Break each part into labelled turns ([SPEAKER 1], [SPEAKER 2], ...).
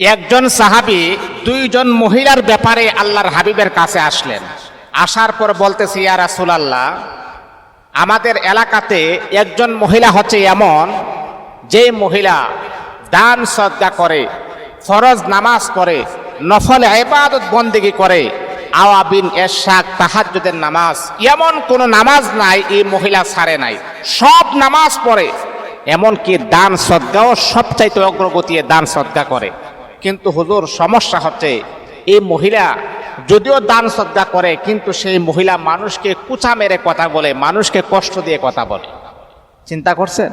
[SPEAKER 1] একজন সাহাবি দুইজন মহিলার ব্যাপারে আল্লাহর হাবিবের কাছে আসলেন। আসার পর বলতেছি, ইয়া রাসূলুল্লাহ, আমাদের এলাকাতে একজন মহিলা হচ্ছে এমন, যে মহিলা দান সদ্গা করে, ফরজ নামাজ পড়ে, নফল ইবাদত বন্দেগি করে আওয়াবিন এরশাক তাহাজ্জুদের নামাজ, এমন কোন নামাজ নাই, এই মহিলা ছাড়ে নাই। সব নামাজ পড়ে, এমনকি দান সদ্গাও সবচাইতে অগ্রগতি দান সদ্গা করে। কিন্তু হুজুর সমস্যা হচ্ছে, এই মহিলা যদিও দান শ্রদ্ধা করে, কিন্তু সেই মহিলা মানুষকে কুচা মেরে কথা বলে, মানুষকে কষ্ট দিয়ে কথা বলে। চিন্তা করছেন?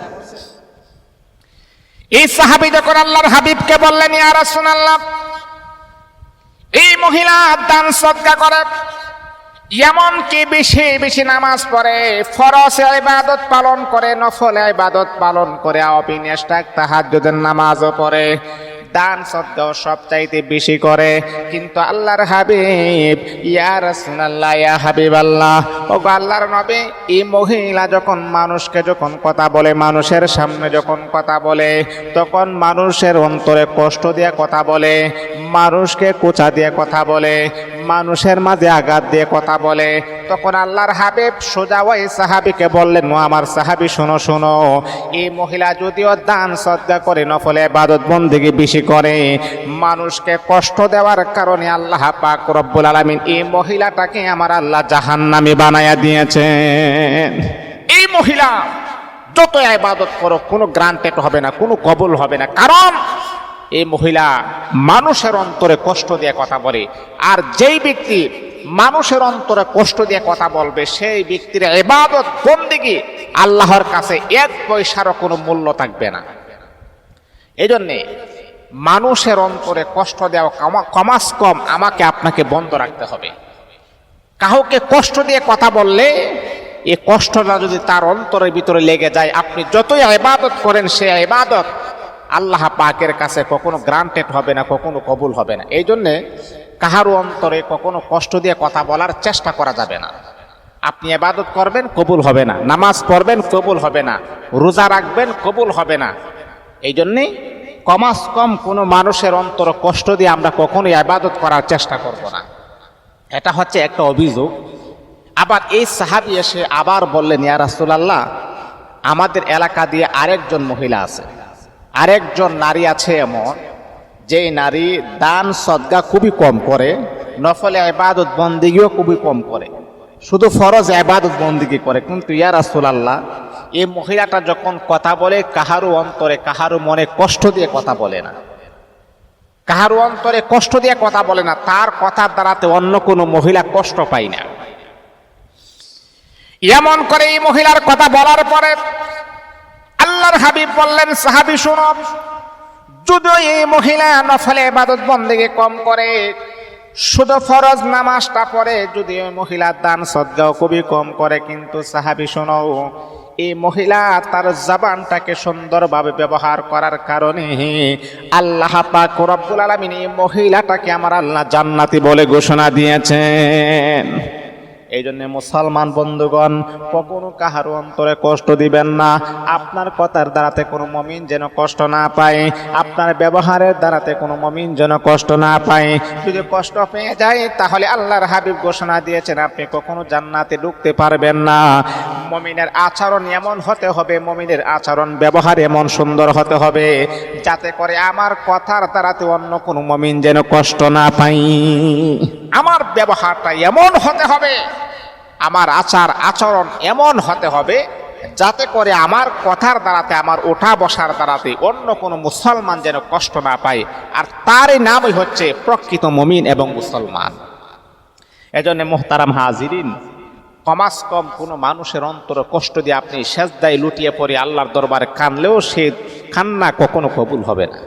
[SPEAKER 1] এই সাহাবি যখন আল্লাহর হাবিবকে বললেন, ইয়া রাসূলুল্লাহ, এই মহিলা দান সদ্গা করে, এমন কি বেশি বেশি নামাজ পড়ে, ফরজ ইবাদত পালন করে, নফল ইবাদত পালন করে ইস্তাক তাহাজ্জুদের নামাজও পড়ে দান সদ্গাও সব চাইতে বেশি করে। কিন্তু আল্লাহর হাবিব, ইয়া রাসূলুল্লাহ, ইয়া হাবিবাল্লাহ ও গো আল্লাহর নবী, এই মহিলা যখন মানুষকে যখন কথা বলে, মানুষের সামনে যখন কথা বলে, তখন মানুষের অন্তরে কষ্ট দিয়ে কথা বলে, মানুষকে কোচা দিয়ে কথা বলে, মানুষের মাঝে আঘাত দিয়ে কথা বলে তখন আল্লাহর হাবিব সোজা ওই সাহাবিকে বললেন ও আমার সাহাবি, শোনো শোনো। এই মহিলা যদিও দান শ্রদ্ধা করে, নফলে বাদত বন্দিগি বেশি করে, মানুষকে কষ্ট দেওয়ার কারণে আল্লাহ পাক রব্বুল আলামিন এই মহিলাটাকে আমার আল্লাহ জাহান্নামী বানায়া দিয়েছেন। এই মহিলা যত ইবাদত করো কোনো গ্রান্টেড হবে না, কোনো কবুল হবে না। কারণ এই মহিলা মানুষের অন্তরে কষ্ট দিয়ে কথা বলে। আর যেই ব্যক্তি মানুষের অন্তরে কষ্ট দিয়ে কথা বলবে, সেই ব্যক্তির এবাদত বন্দিগি আল্লাহর কাছে এক পয়সারও কোনো মূল্য থাকবে না। এই জন্যে মানুষের অন্তরে কষ্ট দেওয়া কমা- কমাস কম আমাকে আপনাকে বন্ধ রাখতে হবে। কাউকে কষ্ট দিয়ে কথা বললে এই কষ্টটা যদি তার অন্তরের ভিতরে লেগে যায়, আপনি যতই ইবাদত করেন, সে ইবাদত আল্লাহ পাকের কাছে কখনো গ্রান্টেড হবে না, কখনো কবুল হবে না। এই জন্যে কাহারও অন্তরে কখনো কষ্ট দিয়ে কথা বলার চেষ্টা করা যাবে না। আপনি এবাদত করবেন, কবুল হবে না। নামাজ পড়বেন, কবুল হবে না। রোজা রাখবেন, কবুল হবে না। এই জন্যেই কমাস কম কোনো মানুষের অন্তর কষ্ট দিয়ে আমরা কখনোই ইবাদত করার চেষ্টা করব না। এটা হচ্ছে একটা অভিযোগ। আবার এই সাহাবি এসে আবার বললেন, ইয়া রাসূলুল্লাহ, আমাদের এলাকা দিয়ে আরেকজন মহিলা আছে। আরেকজন নারী আছে এমন, যেই নারী দান সদ্গা খুবই কম করে, নফলে ইবাদত বন্দিগিও খুবই কম করে। শুধু ফরজ ইবাদত বন্দিগি করে। কিন্তু ইয়া রাসূলুল্লাহ, এই মহিলাটা যখন কথা বলে কাহারও অন্তরে কাহারও মনে কষ্ট দিয়ে কথা বলে না। কাহার অন্তরে কষ্ট দিয়ে কথা বলে না, তার কথার দ্বারাতে অন্য কোনো মহিলা কষ্ট পায় না। এমন করে এই মহিলার কথা বলার পরে আল্লাহর হাবিব বললেন, সাহাবি, শুনো, যদিও এই মহিলা নফলে ইবাদত বন্দেগে কম করে, শুধু ফরজ নামাজটা পড়ে, যদি ওই মহিলা দান সদ্গাও খুবই কম করে, কিন্তু সাহাবি, শোনো, এই মহিলা তার জবানটাকে সুন্দরভাবে ব্যবহার করার কারণে আল্লাহ পাক রব্বুল আলামিন এই মহিলাটাকে আমার আল্লাহ জান্নাতি বলে ঘোষণা দিয়েছেন। এই জন্য মুসলমান বন্ধুগণ, কখনো কাহার অন্তরে কষ্ট দিবেন না। আপনার কথার দ্বারাতে কোনো মমিন যেন কষ্ট না পায়। আপনার ব্যবহারের দ্বারাতে কোনো মমিন যেন কষ্ট না পায়। যদি কষ্ট পেয়ে যায়, তাহলে আল্লাহর হাবিব ঘোষণা দিয়েছেন, আপনি কখনো জান্নাতে ঢুকতে পারবেন না। মমিনের আচরণ এমন হতে হবে, মমিনের আচরণ ব্যবহার এমন সুন্দর হতে হবে, যাতে করে আমার কথার দ্বারাতে অন্য কোনো মমিন যেন কষ্ট না পাই আমার ব্যবহারটা এমন হতে হবে, আমার আচার আচরণ এমন হতে হবে, যাতে করে আমার কথার দ্বারাতে, আমার ওঠা বসার দ্বারাতে অন্য কোনো মুসলমান যেন কষ্ট না পায়। আর তারই নামই হচ্ছে প্রকৃত মমিন এবং মুসলমান। এজন্য মোহতারাম হাজিরিন কমাস কম কোনো মানুষের অন্তরে কষ্ট দিয়ে আপনি সেজদায় লুটিয়ে পড়ে আল্লাহর দরবারে কানলেও সে কান্না কখনো কবুল হবে না।